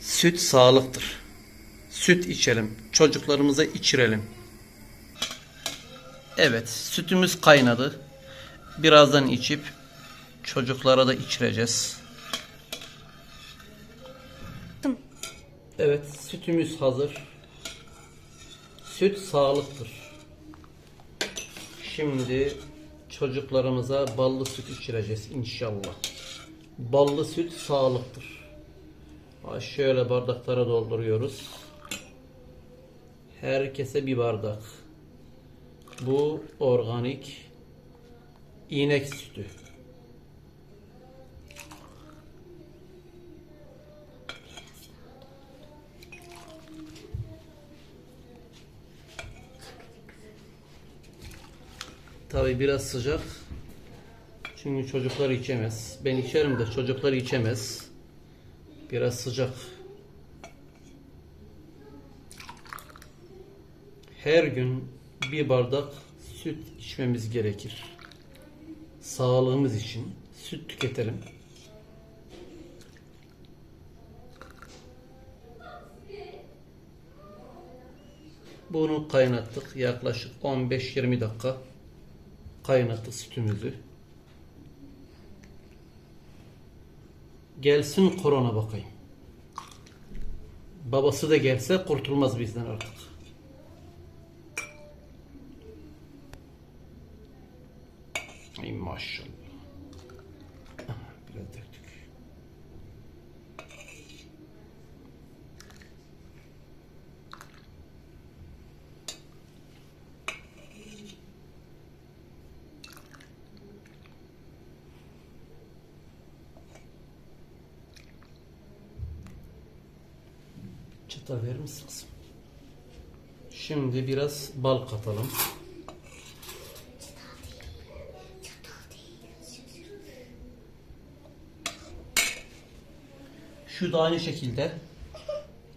Süt sağlıktır. Süt içelim. Çocuklarımıza içirelim. Evet, sütümüz kaynadı. Birazdan içip çocuklara da içireceğiz. Evet, sütümüz hazır. Süt sağlıktır. Şimdi çocuklarımıza ballı süt içireceğiz inşallah. Ballı süt sağlıktır. Şöyle bardaklara dolduruyoruz. Herkese bir bardak. Bu organik inek sütü. Tabi biraz sıcak. Çünkü çocuklar içemez. Ben içerim de çocuklar içemez. Biraz sıcak. Her gün bir bardak süt içmemiz gerekir. Sağlığımız için süt tüketelim. Bunu kaynattık. Yaklaşık 15-20 dakika kaynattık sütümüzü. Gelsin korona bakayım. Babası da gelse kurtulmaz bizden artık. Ay maşallah. Çıta verir misin kızım? Şimdi biraz bal katalım. Şu da aynı şekilde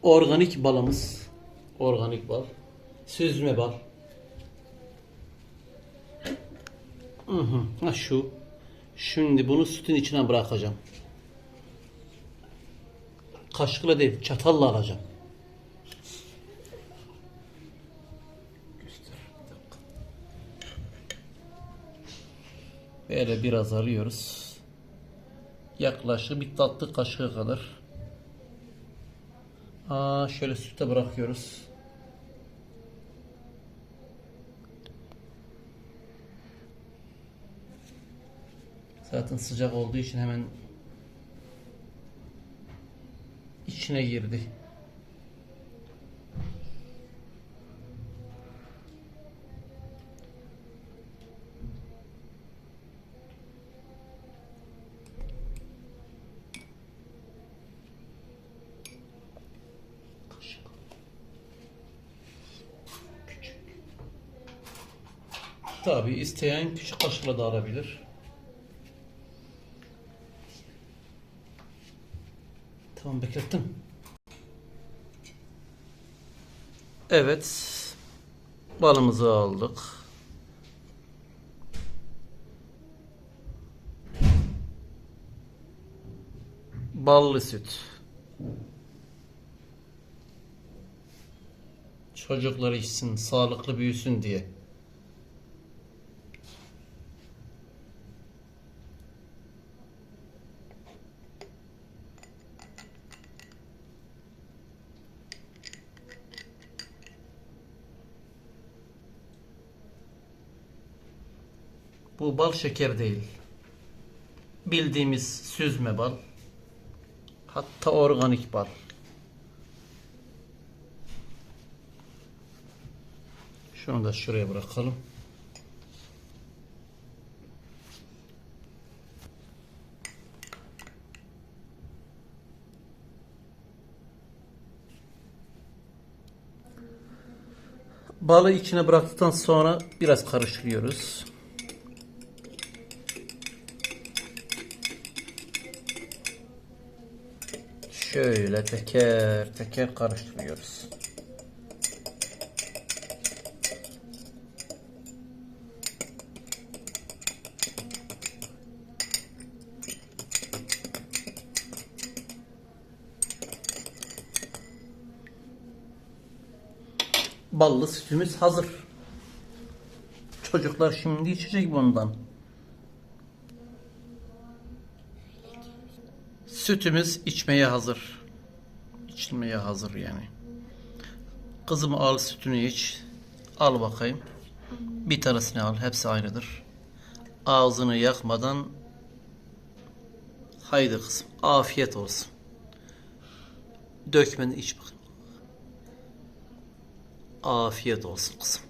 organik balımız. Organik bal. Süzme bal. Ha şu. Şimdi bunu sütün içine bırakacağım. Kaşıkla değil, çatalla alacağım. Göster, bir dakika. Böyle biraz alıyoruz. Yaklaşık bir tatlı kaşığı kadar. Aa, şöyle süte bırakıyoruz. Zaten sıcak olduğu için hemen içine girdi. Tabi isteyen küçük kaşıkla da alabilir. Tamam beklettim. Evet. Balımızı aldık. Ballı süt. Çocuklar içsin, sağlıklı büyüsün diye. Bu bal şeker değil. Bildiğimiz süzme bal. Hatta organik bal. Şunu da şuraya bırakalım. Balı içine bıraktıktan sonra biraz karıştırıyoruz. Şöyle teker teker karıştırıyoruz. Ballı sütümüz hazır. Çocuklar şimdi içecek bundan. Sütümüz içmeye hazır. İçilmeye hazır yani. Kızım al sütünü iç. Al bakayım. Bir tanesini al. Hepsi aynıdır. Ağzını yakmadan haydi kızım. Afiyet olsun. Dökmeden iç bakayım. Afiyet olsun kızım.